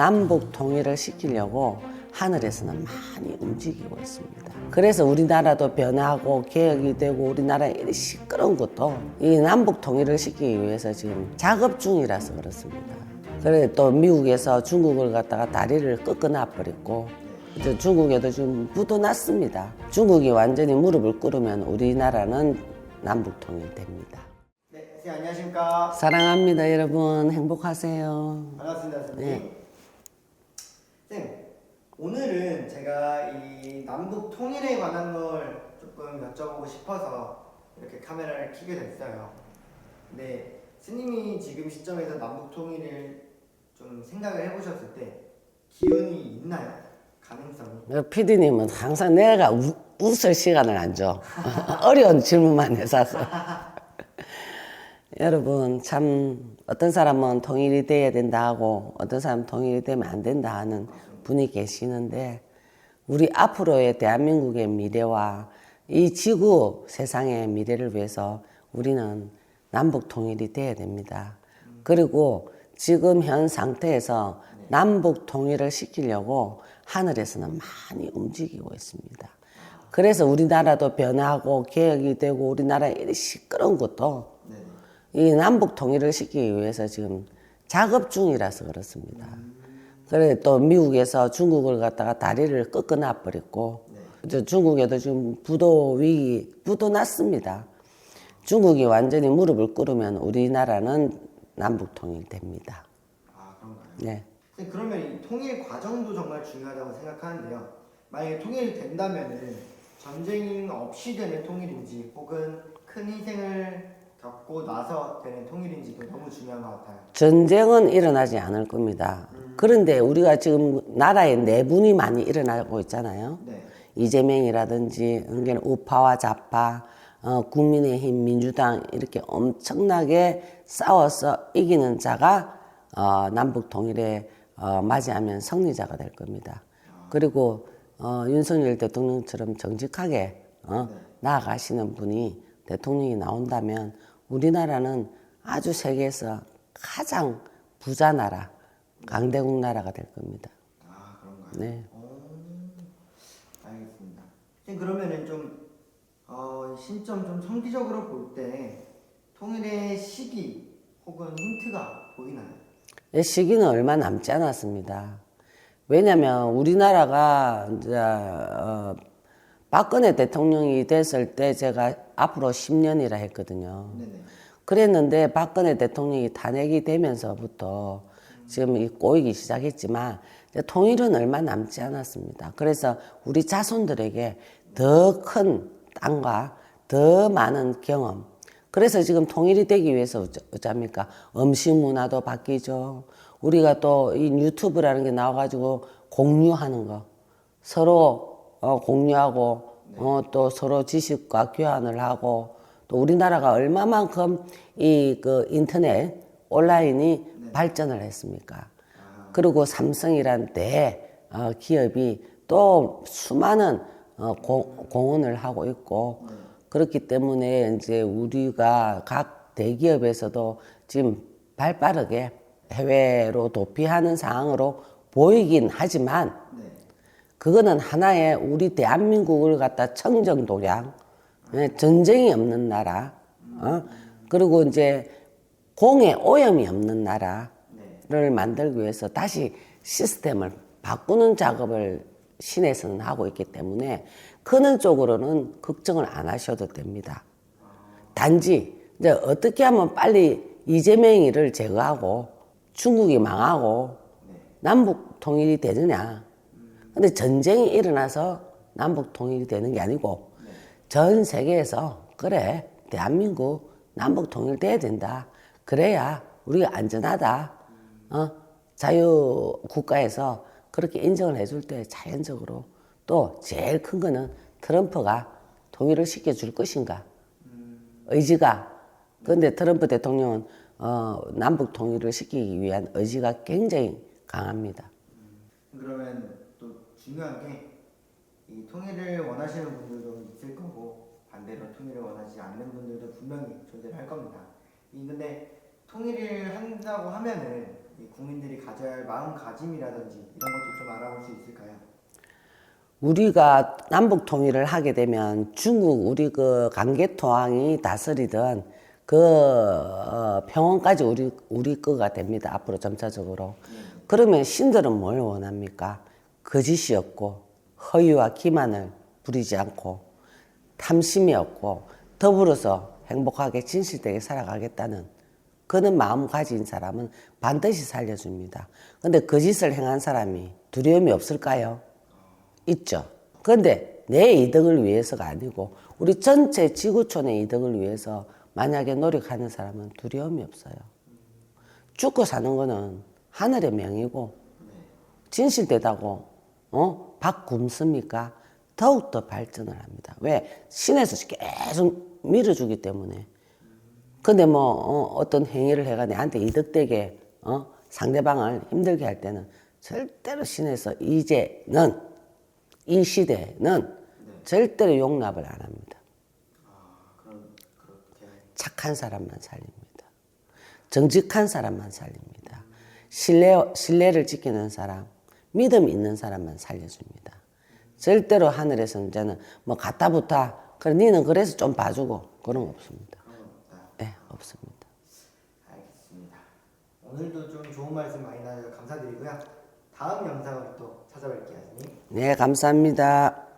남북 통일을 시키려고 하늘에서는 많이 움직이고 있습니다. 그래서 우리나라도 변하고 개혁이 되고 우리나라 이 시끄러운 것도 이 남북 통일을 시키기 위해서 지금 작업 중이라서 그렇습니다. 그래 또 미국에서 중국을 갖다가 다리를 꺾어놔 버렸고 중국에도 지금 부도 났습니다. 중국이 완전히 무릎을 꿇으면 우리나라는 남북 통일됩니다. 네, 안녕하십니까? 사랑합니다, 여러분. 행복하세요. 반갑습니다, 선생님. 네. 선생님, 오늘은 제가 이 남북 통일에 관한 걸 조금 여쭤보고 싶어서 이렇게 카메라를 켜게 됐어요. 근데 스님이 지금 시점에서 남북 통일을 좀 생각을 해보셨을 때 기운이 있나요? 가능성이? 피디님은 항상 내가 우- 웃을 시간을 안 줘. 어려운 질문만 해서. 여러분, 참, 어떤 사람은 통일이 돼야 된다 하고, 어떤 사람은 통일이 되면 안 된다 하는 분이 계시는데, 우리 앞으로의 대한민국의 미래와 이 지구 세상의 미래를 위해서 우리는 남북 통일이 돼야 됩니다. 그리고 지금 현 상태에서 남북 통일을 시키려고 하늘에서는 많이 움직이고 있습니다. 그래서 우리나라도 변하고 개혁이 되고 우리나라 이 시끄러운 것도 이 남북 통일을 시키기 위해서 지금 작업 중이라서 그렇습니다. 그래 또 미국에서 중국을 갖다가 다리를 꺾어놔 버렸고 이제 중국에도 지금 부도 위기 부도 났습니다. 중국이 완전히 무릎을 꿇으면 우리나라는 남북 통일됩니다. 아, 그런가요? 네. 그러면 이 통일 과정도 정말 중요하다고 생각하는데요. 만약에 통일이 된다면은 전쟁 없이 되는 통일인지 혹은 큰 희생을 겪고 나서 되는 통일인지도 너무 중요한 것 같아요. 전쟁은 일어나지 않을 겁니다. 그런데 우리가 지금 나라에 내분이 많이 일어나고 있잖아요. 네. 이재명이라든지 그러니까 우파와 좌파, 어, 국민의힘, 민주당 이렇게 엄청나게 싸워서 이기는 자가 어, 남북 통일에 어, 맞이하면 승리자가 될 겁니다. 그리고 어, 윤석열 대통령처럼 정직하게 어, 나아가시는 분이 대통령이 나온다면 우리나라는 아주 세계에서 가장 부자 나라, 강대국 나라가 될 겁니다. 아 그런가요? 네. 알겠습니다. 선생님 그러면은 좀 어, 신점 좀 성기적으로 볼 때 통일의 시기 혹은 힌트가 보이나요? 이 시기는 얼마 남지 않았습니다. 왜냐하면 우리나라가 이제 어, 박근혜 대통령이 됐을 때 제가 앞으로 10년이라 했거든요. 네네. 그랬는데 박근혜 대통령이 탄핵이 되면서부터 지금 이 꼬이기 시작했지만 통일은 얼마 남지 않았습니다. 그래서 우리 자손들에게 더 큰 땅과 더 많은 경험. 그래서 지금 통일이 되기 위해서 어쩝니까? 음식 문화도 바뀌죠. 우리가 또 이 유튜브라는 게 나와가지고 공유하는 거. 서로 어, 공유하고 어, 또 서로 지식과 교환을 하고 또 우리나라가 얼마만큼 이 그 인터넷 온라인이 발전을 했습니까? 그리고 삼성이란 대 어, 기업이 또 수많은 어, 공, 공헌을 하고 있고 그렇기 때문에 이제 우리가 각 대기업에서도 지금 발 빠르게 해외로 도피하는 상황으로 보이긴 하지만 그거는 하나의 우리 대한민국을 갖다 청정도량 예, 전쟁이 없는 나라 어? 그리고 이제 공에 오염이 없는 나라를 만들기 위해서 다시 시스템을 바꾸는 작업을 시내에서는 하고 있기 때문에 그런 쪽으로는 걱정을 안 하셔도 됩니다. 단지 이제 어떻게 하면 빨리 이재명이를 제거하고 중국이 망하고 남북 통일이 되느냐. 근데 전쟁이 일어나서 남북 통일이 되는 게 아니고 전 세계에서 그래 대한민국 남북 통일돼야 된다. 그래야 우리가 안전하다. 어? 자유 국가에서 그렇게 인정을 해줄 때 자연적으로 또 제일 큰 거는 트럼프가 통일을 시켜줄 것인가. 의지가 그런데 트럼프 대통령은 어, 남북 통일을 시키기 위한 의지가 굉장히 강합니다. 그러면 또 중요한 게 이 통일을 원하시는 분들도 있을 거고 반대로 통일을 원하지 않는 분들도 분명히 존재할 겁니다. 이 근데 통일을 한다고 하면은 이 국민들이 가져야 할 마음가짐이라든지 이런 것도 좀 알아볼 수 있을까요? 우리가 남북 통일을 하게 되면 중국 우리 그 강개토왕이 다스리던 그 어, 평원까지 우리 우리 거가 됩니다. 앞으로 점차적으로. 그러면 신들은 뭘 원합니까? 거짓이 없고 허위와 기만을 부리지 않고 탐심이 없고 더불어서 행복하게 진실되게 살아가겠다는 그런 마음 가진 사람은 반드시 살려줍니다. 근데 거짓을 행한 사람이 두려움이 없을까요? 있죠. 그런데 내 이득을 위해서가 아니고 우리 전체 지구촌의 이득을 위해서 만약에 노력하는 사람은 두려움이 없어요. 죽고 사는 거는 하늘의 명이고 진실되다고 어? 박 굶습니까? 더욱더 발전을 합니다. 왜? 신에서 계속 밀어주기 때문에. 근데 뭐 어, 떤 행위를 해가 내한테 이득되게 어? 상대방을 힘들게 할 때는 절대로 신에서 이제는 이 시대는 절대로 용납을 안 합니다. 그렇게 착한 사람만 살립니다. 정직한 사람만 살립니다. 신뢰, 신뢰를 지키는 사람, 믿음 있는 사람만 살려줍니다. 절대로 하늘에서 이제는 뭐 갖다 붙어. 그래, 니는 그래서 좀 봐주고 그런 거 없습니다. 예, 없습니다. 알겠습니다. 오늘도 좀 좋은 말씀 많이 나셔서 감사드리고요. 다음 영상으로 또 찾아뵐게요, 선생님. 네, 감사합니다.